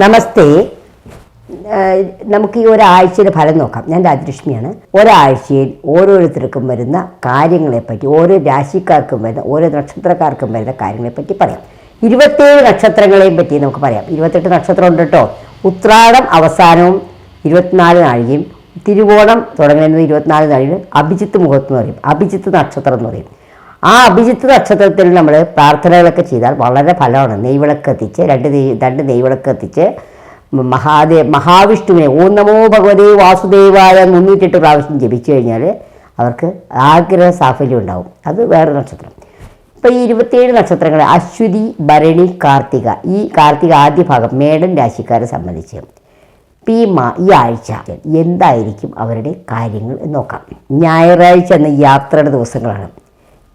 നമസ്തേ. നമുക്ക് ഈ ഒരാഴ്ചയുടെ ഫലം നോക്കാം. ഞാൻ രാജലക്ഷ്മിയാണ്. ഒരാഴ്ചയിൽ ഓരോരുത്തർക്കും വരുന്ന കാര്യങ്ങളെപ്പറ്റി ഓരോ രാശിക്കാർക്കും വരുന്ന ഓരോ നക്ഷത്രക്കാർക്കും വരുന്ന കാര്യങ്ങളെപ്പറ്റി പറയാം. ഇരുപത്തേഴ് നക്ഷത്രങ്ങളെയും പറ്റി നമുക്ക് പറയാം. ഇരുപത്തെട്ട് നക്ഷത്രം ഉണ്ട് കേട്ടോ. ഉത്രാടം അവസാനവും ഇരുപത്തിനാല് നാഴികയും തിരുവോണം തുടങ്ങുന്നത് ഇരുപത്തിനാല് നാഴികയും അഭിജിത്ത് മുഖത്ത് എന്ന് പറയും. അഭിജിത്ത് നക്ഷത്രം എന്ന് പറയും. ആ അഭിജിത്ത് നക്ഷത്രത്തിൽ നമ്മൾ പ്രാർത്ഥനകളൊക്കെ ചെയ്താൽ വളരെ ഫലമാണ്. നെയ്വിളക്ക് എത്തിച്ച് രണ്ട് നെയ് രണ്ട് നെയ്വിളക്ക് എത്തിച്ച് മഹാദേ മഹാവിഷ്ണുവിനെ ഓം നമോ ഭഗവതേ വാസുദേവായ മുന്നൂറ്റെട്ട് പ്രാവശ്യം ജപിച്ചു കഴിഞ്ഞാൽ അവർക്ക് ആഗ്രഹ സാഫല്യം ഉണ്ടാവും. അത് വേറെ നക്ഷത്രം. ഇപ്പോൾ ഈ ഇരുപത്തിയേഴ് നക്ഷത്രങ്ങൾ അശ്വതി ഭരണി കാർത്തിക ഈ കാർത്തിക ആദ്യ ഭാഗം മേടൻ രാശിക്കാരെ സംബന്ധിച്ച് ഇപ്പം ഈ മാ ഈ ആഴ്ച എന്തായിരിക്കും അവരുടെ കാര്യങ്ങൾ നോക്കാം. ഞായറാഴ്ച എന്ന യാത്രയുടെ ദിവസങ്ങളാണ്.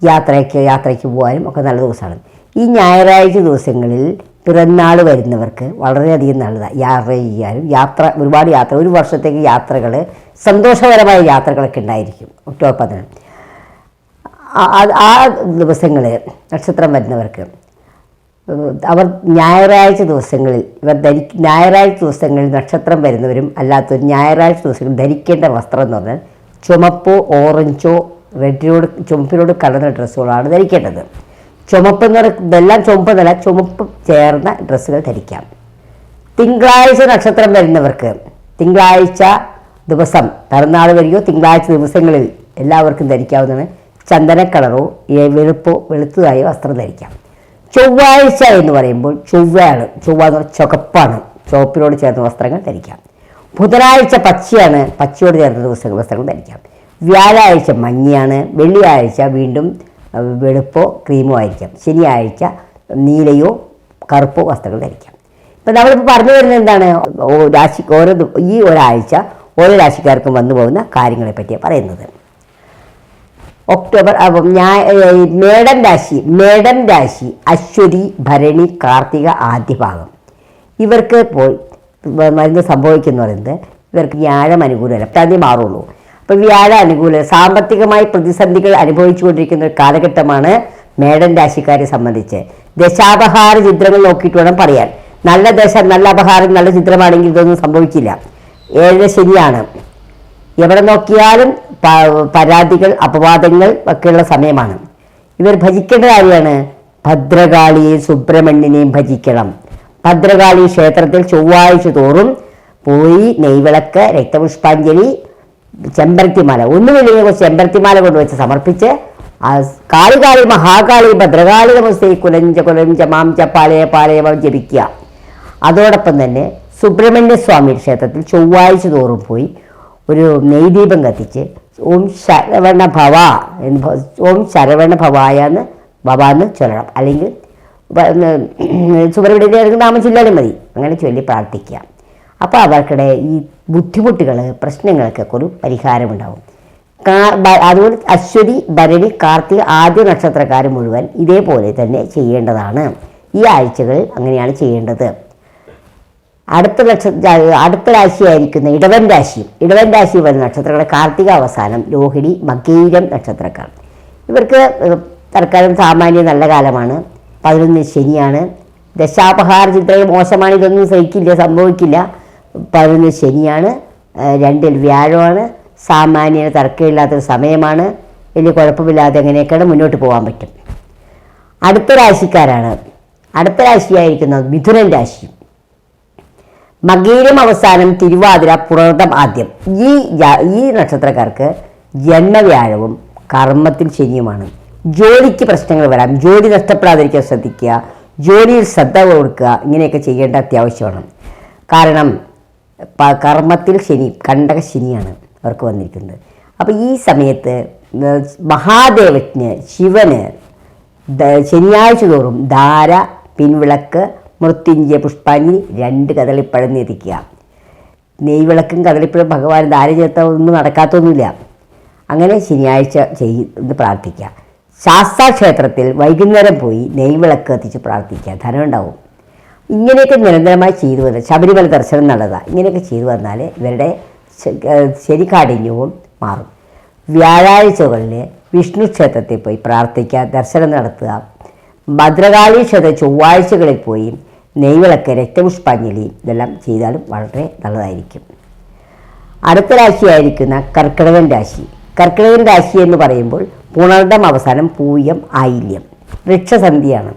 യാത്രയ്ക്ക് യാത്രയ്ക്ക് പോകാനും ഒക്കെ നല്ല ദിവസമാണ്. ഈ ഞായറാഴ്ച ദിവസങ്ങളിൽ പിറന്നാൾ വരുന്നവർക്ക് വളരെയധികം നല്ലതാണ് യാത്ര ചെയ്യാനും യാത്ര ഒരുപാട് യാത്ര ഒരു വർഷത്തേക്ക് യാത്രകൾ സന്തോഷകരമായ യാത്രകളൊക്കെ ഉണ്ടായിരിക്കും. ഒക്ടോബർ പതിനാറ് ആ- ദിവസങ്ങൾ നക്ഷത്രം വരുന്നവർക്ക് അവർ ഞായറാഴ്ച ദിവസങ്ങളിൽ ഇവർ ധരി ഞായറാഴ്ച ദിവസങ്ങളിൽ നക്ഷത്രം വരുന്നവരും അല്ലാത്തവരും ഞായറാഴ്ച ദിവസങ്ങളിൽ ധരിക്കേണ്ട വസ്ത്രം എന്ന് പറഞ്ഞാൽ ചുമപ്പോ ഓറഞ്ചോ റെഡിനോട് ചുമപ്പിനോട് കലർന്ന ഡ്രസ്സുകളാണ് ധരിക്കേണ്ടത്. ചുമപ്പ് എന്ന് ഇതെല്ലാം ചുമപ്പെന്നല്ല ചുമപ്പ് ചേർന്ന ഡ്രസ്സുകൾ ധരിക്കാം. തിങ്കളാഴ്ച നക്ഷത്രം വരുന്നവർക്ക് തിങ്കളാഴ്ച ദിവസം പിറന്നാൾ വരികയോ തിങ്കളാഴ്ച ദിവസങ്ങളിൽ എല്ലാവർക്കും ധരിക്കാവുന്നതാണ് ചന്ദന കളറോ വെളുപ്പോ വെളുത്തതായ വസ്ത്രം ധരിക്കാം. ചൊവ്വാഴ്ച എന്ന് പറയുമ്പോൾ ചൊവ്വയാണ് ചൊവ്വ എന്ന് പറഞ്ഞാൽ ചുവപ്പാണ് ചുവപ്പിനോട് ചേർന്ന വസ്ത്രങ്ങൾ ധരിക്കാം. ബുധനാഴ്ച പച്ചയാണ് പച്ചയോട് ചേർന്ന ദിവസങ്ങൾ വസ്ത്രങ്ങൾ ധരിക്കാം. വ്യാഴാഴ്ച മഞ്ഞയാണ് വെള്ളിയാഴ്ച വീണ്ടും വെളുപ്പോ ക്രീമോ ആയിരിക്കാം. ശനിയാഴ്ച നീലയോ കറുപ്പോ വസ്ത്രങ്ങൾ ധരിക്കാം. ഇപ്പം നമ്മളിപ്പോൾ പറഞ്ഞു വരുന്നത് എന്താണ്? രാശി ഓരോ ഈ ഒരാഴ്ച ഓരോ രാശിക്കാർക്കും വന്നു പോകുന്ന കാര്യങ്ങളെ പറ്റിയാണ് പറയുന്നത്. ഒക്ടോബർ അപ്പം ഞാൻ മേടം രാശി മേടം രാശി അശ്വതി ഭരണി കാർത്തിക ആദ്യ ഭാഗം ഇവർക്ക് ഇപ്പോൾ മരുന്ന് സംഭവിക്കുന്നു പറയുന്നത് ഇവർക്ക് വ്യാഴം അനുകൂലമല്ല പത്താം മാറുള്ളൂ. അപ്പോൾ വ്യാഴ സാമ്പത്തികമായി പ്രതിസന്ധികൾ അനുഭവിച്ചുകൊണ്ടിരിക്കുന്ന ഒരു കാലഘട്ടമാണ് മേടൻ രാശിക്കാരെ സംബന്ധിച്ച്. ദശാപഹാര ചിത്രങ്ങൾ നോക്കിയിട്ട് വേണം പറയാൻ. നല്ല ദശ നല്ല അപഹാരം നല്ല ചിത്രമാണെങ്കിൽ ഇതൊന്നും സംഭവിക്കില്ല. ഏഴര ശരിയാണ് എവിടെ നോക്കിയാലും പരാതികൾ അപവാദങ്ങൾ ഒക്കെയുള്ള സമയമാണ്. ഇവർ ഭജിക്കേണ്ട കാര്യമാണ്. ഭദ്രകാളിയെയും സുബ്രഹ്മണ്യനെയും ഭജിക്കണം. ഭദ്രകാളി ക്ഷേത്രത്തിൽ ചൊവ്വാഴ്ച തോറും പോയി നെയ്വിളക്ക് രക്തപുഷ്പാഞ്ജലി ചെമ്പരത്തിമാല. ഒന്നുമില്ലെങ്കിൽ കുറച്ച് ചെമ്പരത്തിമാല കൊണ്ടുവച്ച് സമർപ്പിച്ച് കാളി കാളി മഹാകാളി ഭദ്രകാളി നമസ്തേ കുലഞ്ച കുലഞ്ച മാംച പാലയ പാലയ ജപിക്കുക. അതോടൊപ്പം തന്നെ സുബ്രഹ്മണ്യ സ്വാമി ക്ഷേത്രത്തിൽ ചൊവ്വാഴ്ച തോറും പോയി ഒരു നെയ്ദീപം കത്തിച്ച് ഓം ശരവണ ഭവ എന്ന് ഓം ശരവണ ഭവായ എന്ന് ഭവ എന്ന് ചൊല്ലണം. അല്ലെങ്കിൽ സുബ്രഹ്മണ്യന്റെ നാമം ചൊല്ലാലും മതി. അങ്ങനെ ചൊല്ലി പ്രാർത്ഥിക്കുക അപ്പോൾ അവർക്കിടെ ഈ ബുദ്ധിമുട്ടുകൾ പ്രശ്നങ്ങൾക്കൊക്കെ ഒരു പരിഹാരമുണ്ടാവും. കാർ അതുപോലെ അശ്വതി ഭരണി കാർത്തിക ആദ്യ നക്ഷത്രക്കാർ മുഴുവൻ ഇതേപോലെ തന്നെ ചെയ്യേണ്ടതാണ്. ഈ ആഴ്ചകൾ അങ്ങനെയാണ് ചെയ്യേണ്ടത്. അടുത്ത നക്ഷത്ര അടുത്ത രാശിയായിരിക്കുന്ന ഇടവൻ രാശി ഇടവൻ രാശി വരുന്ന നക്ഷത്രങ്ങളെ കാർത്തിക അവസാനം രോഹിണി മകീരം നക്ഷത്രക്കാർ. ഇവർക്ക് തൽക്കാലം സാമാന്യ നല്ല കാലമാണ്. പതിനൊന്ന് ശനിയാണ്. ദശാപഹാര ചിത്രം മോശമാണ് ഇതൊന്നും സഹിക്കില്ല സംഭവിക്കില്ല. പതിനൊന്ന് ശനിയാണ് രണ്ടിൽ വ്യാഴമാണ് സാമാന്യ തർക്കമില്ലാത്തൊരു സമയമാണ് വലിയ കുഴപ്പമില്ലാതെ എങ്ങനെയൊക്കെയാണ് മുന്നോട്ട് പോകാൻ പറ്റും. അടുത്ത രാശിക്കാരാണ്. അടുത്ത രാശിയായിരിക്കുന്നത് മിഥുനൻ രാശി. മകീരം അവസാനം തിരുവാതിര പുണർദം ആദ്യം. ഈ ഈ നക്ഷത്രക്കാർക്ക് ജന്മവ്യാഴവും കർമ്മത്തിൽ ശനിയുമാണ്. ജോലിക്ക് പ്രശ്നങ്ങൾ വരാം. ജോലി നഷ്ടപ്പെടാതിരിക്കാൻ ശ്രദ്ധിക്കുക. ജോലിയിൽ ശ്രദ്ധ കൊടുക്കുക. ഇങ്ങനെയൊക്കെ ചെയ്യേണ്ട അത്യാവശ്യമാണ്. കാരണം കർമ്മത്തിൽ ശനി കണ്ടക ശനിയാണ് അവർക്ക് വന്നിരിക്കുന്നത്. അപ്പോൾ ഈ സമയത്ത് മഹാദേവജ്ഞ് ശിവന് ശനിയാഴ്ച തോറും ധാര പിൻവിളക്ക് മൃത്യുഞ്ജയ പുഷ്പാഞ്ജലി രണ്ട് കദളിപ്പഴം നിധിക്കുക നെയ്വിളക്കും കദളിപ്പഴം ഭഗവാൻ ധാര ചേർത്ത ഒന്നും നടക്കാത്തൊന്നുമില്ല. അങ്ങനെ ശനിയാഴ്ച ചെയ്ത് പ്രാർത്ഥിക്കുക. ശാസ്താ ക്ഷേത്രത്തിൽ വൈകുന്നേരം പോയി നെയ്വിളക്ക് കത്തിച്ച് പ്രാർത്ഥിക്കുക. ധനം ഉണ്ടാവും. ഇങ്ങനെയൊക്കെ നിരന്തരമായി ചെയ്തു വന്ന ശബരിമല ദർശനം നടത്തുക ഇങ്ങനെയൊക്കെ ചെയ്തു വന്നാൽ ഇവരുടെ ശരിക്കാഠിന്യവും മാറും. വ്യാഴാഴ്ചകളിൽ വിഷ്ണു ക്ഷേത്രത്തിൽ പോയി പ്രാർത്ഥിക്കുക ദർശനം നടത്തുക. ഭദ്രകാളി ക്ഷേത്ര ചൊവ്വാഴ്ചകളിൽ പോയി നെയ്വിളക്ക് രക്തപുഷ്പാഞ്ജലി ഇതെല്ലാം ചെയ്താലും വളരെ നല്ലതായിരിക്കും. അടുത്ത രാശിയായിരിക്കുന്ന കർക്കിടകൻ രാശി. കർക്കിടകൻ രാശി എന്ന് പറയുമ്പോൾ പുണർദം അവസാനം പൂയം ആയില്യം. വൃക്ഷസന്ധിയാണ്.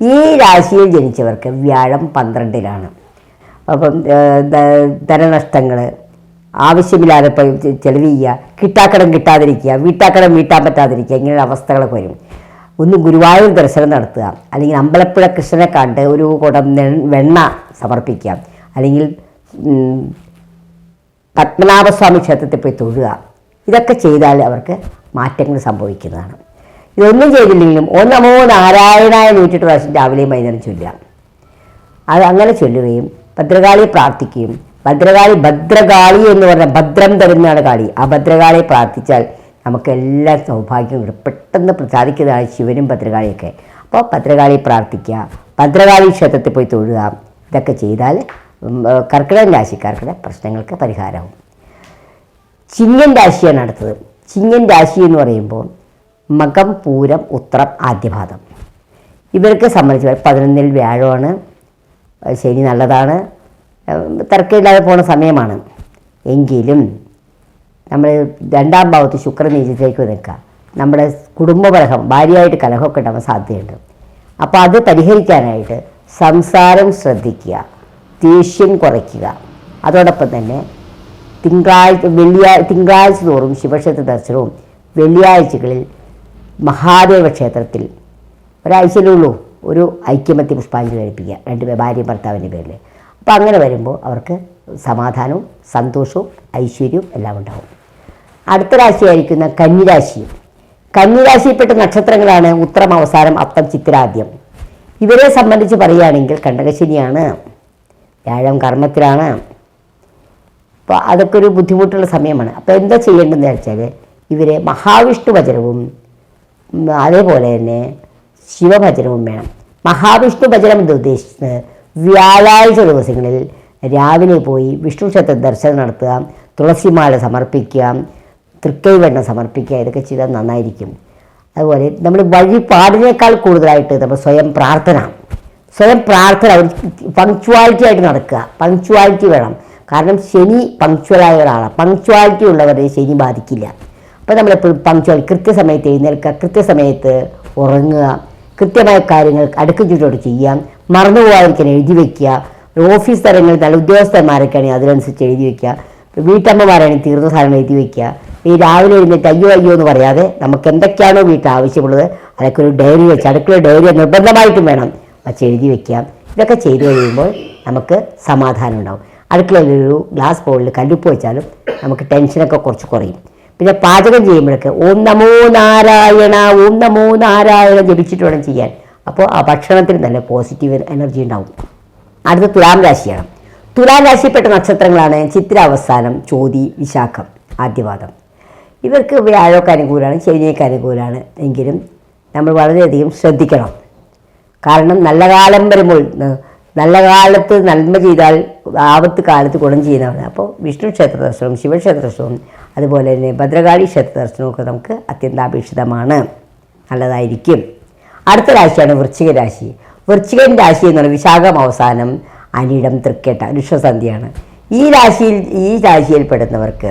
ഈ രാശിയിൽ ജനിച്ചവർക്ക് വ്യാഴം പന്ത്രണ്ടിലാണ് അപ്പം ധനനഷ്ടങ്ങൾ ആവശ്യമില്ലാതെ ചെലവ് ചെയ്യുക കിട്ടാക്കടം കിട്ടാതിരിക്കുക വീട്ടാക്കടം വീട്ടാൻ പറ്റാതിരിക്കുക ഇങ്ങനെയുള്ള അവസ്ഥകളൊക്കെ വരും. ഒന്ന് ഗുരുവായൂർ ദർശനം നടത്തുക അല്ലെങ്കിൽ അമ്പലപ്പുഴ കൃഷ്ണനെ കണ്ട് ഒരു കുടം വെണ്ണ സമർപ്പിക്കുക അല്ലെങ്കിൽ പത്മനാഭസ്വാമി ക്ഷേത്രത്തിൽ പോയി തൊഴുക. ഇതൊക്കെ ചെയ്താൽ അവർക്ക് മാറ്റങ്ങൾ സംഭവിക്കുന്നതാണ്. ഇതൊന്നും ചെയ്തില്ലെങ്കിലും ഒന്നമോ നമോ നാരായണായ നൂറ്റിട്ട് പ്രാവശ്യം രാവിലെയും വൈകുന്നേരം ചൊല്ലുക. അത് അങ്ങനെ ചൊല്ലുകയും ഭദ്രകാളി പ്രാർത്ഥിക്കുകയും ഭദ്രകാളി ഭദ്രകാളി എന്ന് പറഞ്ഞാൽ ഭദ്രം തരുന്നതാണ് കാളി. ആ ഭദ്രകാളിയെ പ്രാർത്ഥിച്ചാൽ നമുക്ക് എല്ലാ സൗഭാഗ്യവും കിട്ടും. പെട്ടെന്ന് സാധിക്കുന്നതാണ് ശിവനും ഭദ്രകാളിയൊക്കെ. അപ്പോൾ ഭദ്രകാളി പ്രാർത്ഥിക്കുക ഭദ്രകാളി ക്ഷേത്രത്തിൽ പോയി തൊഴുക ഇതൊക്കെ ചെയ്താൽ കർക്കിടക രാശിക്കാർക്കുടെ പ്രശ്നങ്ങൾക്ക് പരിഹാരമാവും. ചിങ്ങൻ രാശിയാണ് അടുത്തത്. ചിങ്ങൻ രാശി എന്ന് പറയുമ്പോൾ മകം പൂരം ഉത്രം ആദ്യപാദം. ഇവർക്ക് സംബന്ധിച്ച് പതിനൊന്നിൽ വ്യാഴമാണ്. ശനി നല്ലതാണ്. തിരക്കില്ലാതെ പോണ സമയമാണ്. എങ്കിലും നമ്മൾ രണ്ടാം ഭാവത്ത് ശുക്ര നീചത്തിലേക്ക് നിൽക്കുക. നമ്മുടെ കുടുംബകലഹം ഭാര്യയായിട്ട് കലഹമൊക്കെ ഉണ്ടാവാൻ സാധ്യതയുണ്ട്. അപ്പോൾ അത് പരിഹരിക്കാനായിട്ട് സംസാരം ശ്രദ്ധിക്കുക ദേഷ്യം കുറയ്ക്കുക. അതോടൊപ്പം തന്നെ തിങ്കളാഴ്ച വെള്ളിയാഴ്ച തിങ്കളാഴ്ച തോറും ശിവക്ഷേത്ര ദർശനവും വെള്ളിയാഴ്ചകളിൽ മഹാദേവ ക്ഷേത്രത്തിൽ ഒരാഴ്ചയിലേ ഉള്ളൂ ഒരു ഐക്യമത്യ പുഷ്പാഞ്ജലി കഴിപ്പിക്കുക. രണ്ട് ഭാര്യയും ഭർത്താവിന്റെ പേരിൽ. അപ്പോൾ അങ്ങനെ വരുമ്പോൾ അവർക്ക് സമാധാനവും സന്തോഷവും ഐശ്വര്യവും എല്ലാം ഉണ്ടാവും. അടുത്ത രാശിയായിരിക്കുന്ന കന്നിരാശി കന്നിരാശിയിൽപ്പെട്ട നക്ഷത്രങ്ങളാണ് ഉത്തരം അവസാനം അത്തം ചിത്രാദ്യം. ഇവരെ സംബന്ധിച്ച് പറയുകയാണെങ്കിൽ കണ്ടകശനിയാണ് വ്യാഴം കർമ്മത്തിലാണ്. അപ്പോൾ അതൊക്കെ ഒരു ബുദ്ധിമുട്ടുള്ള സമയമാണ്. അപ്പോൾ എന്താ ചെയ്യേണ്ടതെന്ന് വെച്ചാൽ ഇവരെ മഹാവിഷ്ണു ഉം, അതേപോലെ തന്നെ ശിവഭജനവും വേണം. മഹാവിഷ്ണു ഭജനം എന്ന് ഉദ്ദേശിച്ചത് വ്യാഴാഴ്ച ദിവസങ്ങളിൽ രാവിലെ പോയി വിഷ്ണു ക്ഷേത്ര ദർശനം നടത്തുക തുളസിമാല സമർപ്പിക്കുക തൃക്കൈവെണ്ണ സമർപ്പിക്കുക ഇതൊക്കെ ചെയ്താൽ നന്നായിരിക്കും. അതുപോലെ നമ്മൾ വഴിപാടിനേക്കാൾ കൂടുതലായിട്ട് നമ്മൾ സ്വയം പ്രാർത്ഥന. സ്വയം പ്രാർത്ഥന ഒരു പങ്ക്ച്വാലിറ്റി ആയിട്ട് നടക്കുക. പങ്ക്ച്വാലിറ്റി വേണം. കാരണം ശനി പങ്ക്ച്വലായ ഒരാളാണ്. പങ്ക്ച്വാലിറ്റി ഉള്ളവരെ ശനി ബാധിക്കില്ല. അപ്പോൾ നമ്മളെപ്പോഴും പങ്ക്ച്വൽ കൃത്യസമയത്ത് എഴുന്നേൽക്കുക കൃത്യസമയത്ത് ഉറങ്ങുക കൃത്യമായ കാര്യങ്ങൾ അടുക്കും ചുറ്റോട് ചെയ്യാം മറന്നു പോകാതിരിക്കാൻ എഴുതി വയ്ക്കുക ഓഫീസ് തലങ്ങളിൽ നല്ല ഉദ്യോഗസ്ഥന്മാരൊക്കെയാണെങ്കിൽ അതിനനുസരിച്ച് എഴുതി വയ്ക്കുക വീട്ടമ്മമാരാണെങ്കിൽ തീർന്ന സാധനം എഴുതി വയ്ക്കുക ഈ രാവിലെ എഴുന്നേറ്റ് അയ്യോ അയ്യോ എന്ന് പറയാതെ നമുക്ക് എന്തൊക്കെയാണോ വീട്ടിൽ ആവശ്യമുള്ളത് അതൊക്കെ ഒരു ഡയറി വെച്ച് അടുക്കള ഡയറി നിർബന്ധമായിട്ടും വേണം വച്ച് എഴുതി വെക്കാം ഇതൊക്കെ ചെയ്തു കഴിയുമ്പോൾ നമുക്ക് സമാധാനം ഉണ്ടാവും. അടുക്കളയിലൊരു ഗ്ലാസ് ബൗളിൽ കല്ലുപ്പ് വെച്ചാലും നമുക്ക് ടെൻഷനൊക്കെ കുറച്ച് കുറയും. പിന്നെ പാചകം ചെയ്യുമ്പോഴൊക്കെ ഓം നമോ നാരായണ ഓം നമോ നാരായണ ജപിച്ചിട്ട് വേണം ചെയ്യാൻ. അപ്പോൾ ആ ഭക്ഷണത്തിന് നല്ല പോസിറ്റീവ് എനർജി ഉണ്ടാവും. അടുത്ത തുലാം രാശിയാണ്. തുലാം രാശിയിൽപ്പെട്ട നക്ഷത്രങ്ങളാണ് ചിത്ര അവസാനം ചോതി വിശാഖം ആദ്യവാദം ഇവർക്ക് വ്യാഴമൊക്കെ അനുകൂലമാണ് ശനിയൊക്കെ അനുകൂലമാണ് എങ്കിലും നമ്മൾ വളരെയധികം ശ്രദ്ധിക്കണം. കാരണം നല്ല കാലം വരുമ്പോൾ നല്ല കാലത്ത് നന്മ ചെയ്താൽ ആപത്ത് കാലത്ത് ഗുണം ചെയ്യുന്നതാണ് അപ്പോൾ വിഷ്ണു ക്ഷേത്ര ദർശനവും ശിവക്ഷേത്ര ദർശനവും അതുപോലെ തന്നെ ഭദ്രകാളി ക്ഷേത്ര ദർശനമൊക്കെ നമുക്ക് അത്യന്താപേക്ഷിതമാണ്. നല്ലതായിരിക്കും. അടുത്ത രാശിയാണ് വൃശ്ചിക രാശി. വൃശ്ചികൻ രാശി എന്ന് പറയുന്നത് വിശാഖം അവസാനം അനിടം തൃക്കേട്ട ഋഷസന്ധിയാണ് ഈ രാശിയിൽ ഈ രാശിയിൽപ്പെടുന്നവർക്ക്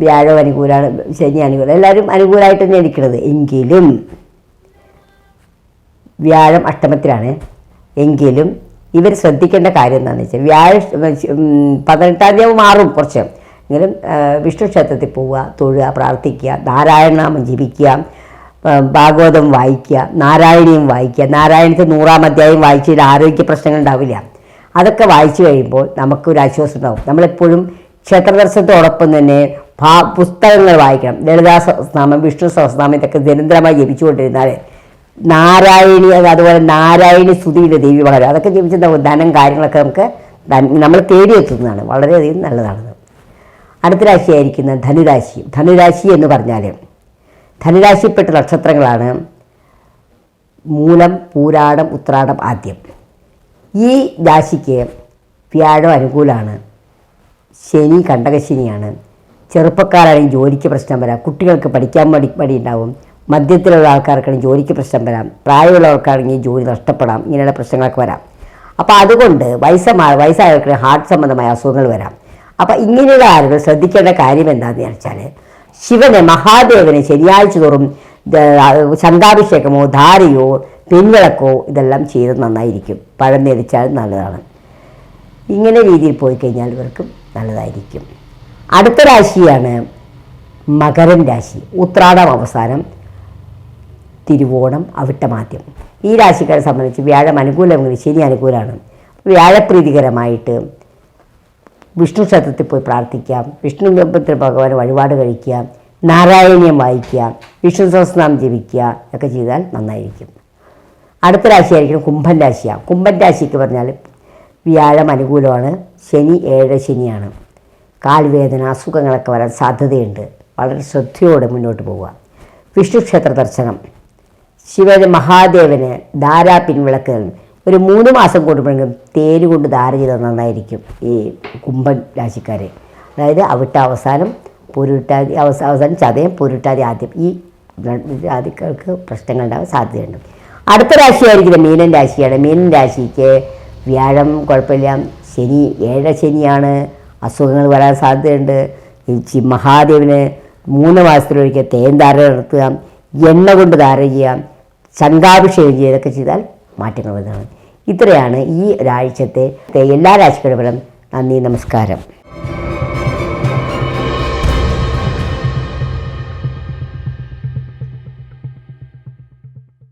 വ്യാഴം അനുകൂലമാണ് ശനി അനുകൂലം എല്ലാവരും അനുകൂലമായിട്ട് തന്നെ ഇരിക്കുന്നത്. എങ്കിലും വ്യാഴം അഷ്ടമത്തിലാണ്. എങ്കിലും ഇവർ ശ്രദ്ധിക്കേണ്ട കാര്യം എന്താണെന്ന് വെച്ചാൽ വ്യാഴ പതിനെട്ടാം തീയതി മാറും കുറച്ച്. എങ്കിലും വിഷ്ണു ക്ഷേത്രത്തിൽ പോവുക തൊഴുക പ്രാർത്ഥിക്കുക നാരായണനാമം ജപിക്കുക ഭാഗവതം വായിക്കുക നാരായണീയം വായിക്കുക നാരായണത്തെ നൂറാം അധ്യായം വായിച്ചതിൽ ആരോഗ്യ പ്രശ്നങ്ങൾ ഉണ്ടാവില്ല. അതൊക്കെ വായിച്ചു കഴിയുമ്പോൾ നമുക്കൊരു ആശ്വാസം ഉണ്ടാവും. നമ്മളെപ്പോഴും ക്ഷേത്ര ദർശനത്തോടൊപ്പം തന്നെ ഭാ പുസ്തകങ്ങൾ വായിക്കണം. ലളിതാ സഹസ്രനാമം വിഷ്ണു സഹസ്രനാമം ഇതൊക്കെ നിരന്തരമായി ജപിച്ചുകൊണ്ടിരുന്നാൽ നാരായണി അത് അതുപോലെ നാരായണി സ്തുതിയുടെ ദേവി മഹാരാജ് അതൊക്കെ ജപിച്ചിട്ടുണ്ടാവും ധനം കാര്യങ്ങളൊക്കെ നമുക്ക് നമ്മൾ തേടിയെത്തുന്നതാണ്. വളരെയധികം നല്ലതാണത് അടുത്ത രാശിയായിരിക്കുന്ന ധനുരാശി ധനുരാശി എന്ന് പറഞ്ഞാൽ ധനുരാശിപ്പെട്ട നക്ഷത്രങ്ങളാണ് മൂലം പൂരാടം ഉത്രാടം ആദ്യം. ഈ രാശിക്ക് വ്യാഴം അനുകൂലമാണ് ശനി കണ്ടകശനിയാണ്. ചെറുപ്പക്കാരാണെങ്കിൽ ജോലിക്ക് പ്രശ്നം വരാം കുട്ടികൾക്ക് പഠിക്കാൻ മടി മടി ഉണ്ടാവും മദ്യത്തിലുള്ള ആൾക്കാർക്കാണെങ്കിൽ ജോലിക്ക് പ്രശ്നം വരാം പ്രായമുള്ള ആൾക്കാണെങ്കിൽ ജോലി നഷ്ടപ്പെടാം ഇങ്ങനെയുള്ള പ്രശ്നങ്ങളൊക്കെ വരാം. അപ്പോൾ അതുകൊണ്ട് വയസ്സമായ വയസ്സായവർക്ക് ഹാർട്ട് സംബന്ധമായ അസുഖങ്ങൾ വരാം. അപ്പോൾ ഇങ്ങനെയുള്ള ആളുകൾ ശ്രദ്ധിക്കേണ്ട കാര്യം എന്താണെന്ന് വെച്ചാൽ ശിവനെ മഹാദേവനെ ശനിയാഴ്ച തോറും ശംഖാഭിഷേകമോ ധാരയോ പിൻവിളക്കോ ഇതെല്ലാം ചെയ്ത് നന്നായിരിക്കും. പഴം നേരിച്ചാൽ നല്ലതാണ്. ഇങ്ങനെ രീതിയിൽ പോയി കഴിഞ്ഞാൽ ഇവർക്കും നല്ലതായിരിക്കും. അടുത്ത രാശിയാണ് മകരൻ രാശി. ഉത്രാടം അവസാനം തിരുവോണം അവിട്ടമാദ്യം. ഈ രാശിക്കാരെ സംബന്ധിച്ച് വ്യാഴം അനുകൂലമെങ്കിൽ ശനി അനുകൂലമാണ്. വ്യാഴപ്രീതികരമായിട്ട് വിഷ്ണു ക്ഷേത്രത്തിൽ പോയി പ്രാർത്ഥിക്കാം. വിഷ്ണു ബിംബത്തിൽ ഭഗവാൻ വഴിപാട് കഴിക്കുക. നാരായണീയം വായിക്കുക. വിഷ്ണു സഹസ്രനാമം ജപിക്കുക. ഒക്കെ ചെയ്താൽ നന്നായിരിക്കും. അടുത്ത രാശിയായിരിക്കും കുംഭൻ രാശിയാണ് കുംഭൻ രാശിക്ക് പറഞ്ഞാൽ വ്യാഴം അനുകൂലമാണ്. ശനി ഏഴ് ശനിയാണ്. കാൽവേദന അസുഖങ്ങളൊക്കെ വരാൻ സാധ്യതയുണ്ട്. വളരെ ശ്രദ്ധയോടെ മുന്നോട്ട് പോവുക. വിഷ്ണു ക്ഷേത്ര ദർശനം. ശിവന് മഹാദേവന് ധാരാ പിൻവിളക്ക് ഒരു മൂന്ന് മാസം കൂടുമ്പോഴെങ്കിലും തേര് കൊണ്ട് ധാര ചെയ്താൽ നന്നായിരിക്കും ഈ കുംഭൻ രാശിക്കാരെ. അതായത് അവിട്ട അവസാനം പൊരുട്ടാതി അവസ അവസാനം ചതയം പൊരുട്ടാതി ആദ്യം. ഈ ജാതിക്കാർക്ക് പ്രശ്നങ്ങൾ ഉണ്ടാകാൻ സാധ്യതയുണ്ട്. അടുത്ത രാശിയായിരിക്കുന്നത് മീനൻ രാശിയാണ്. മീനൻ രാശിക്ക് വ്യാഴം കുഴപ്പമില്ല. ശനി ഏഴ ശനിയാണ്. അസുഖങ്ങൾ വരാൻ സാധ്യതയുണ്ട്. ഈ മഹാദേവന് മൂന്ന് മാസത്തിലൊരിക്കൽ തേൻ ധാര നടത്തുക എണ്ണ കൊണ്ട് ധാര ചെയ്യാം ശംഖാഭിഷേകം ചെയ്തൊക്കെ ചെയ്താൽ മാറ്റങ്ങൾ വരുന്നതാണ്. ഇത്രയാണ് ഈ ഒരാഴ്ചത്തെ എല്ലാ രാശികളുടെ നന്ദി നമസ്കാരം.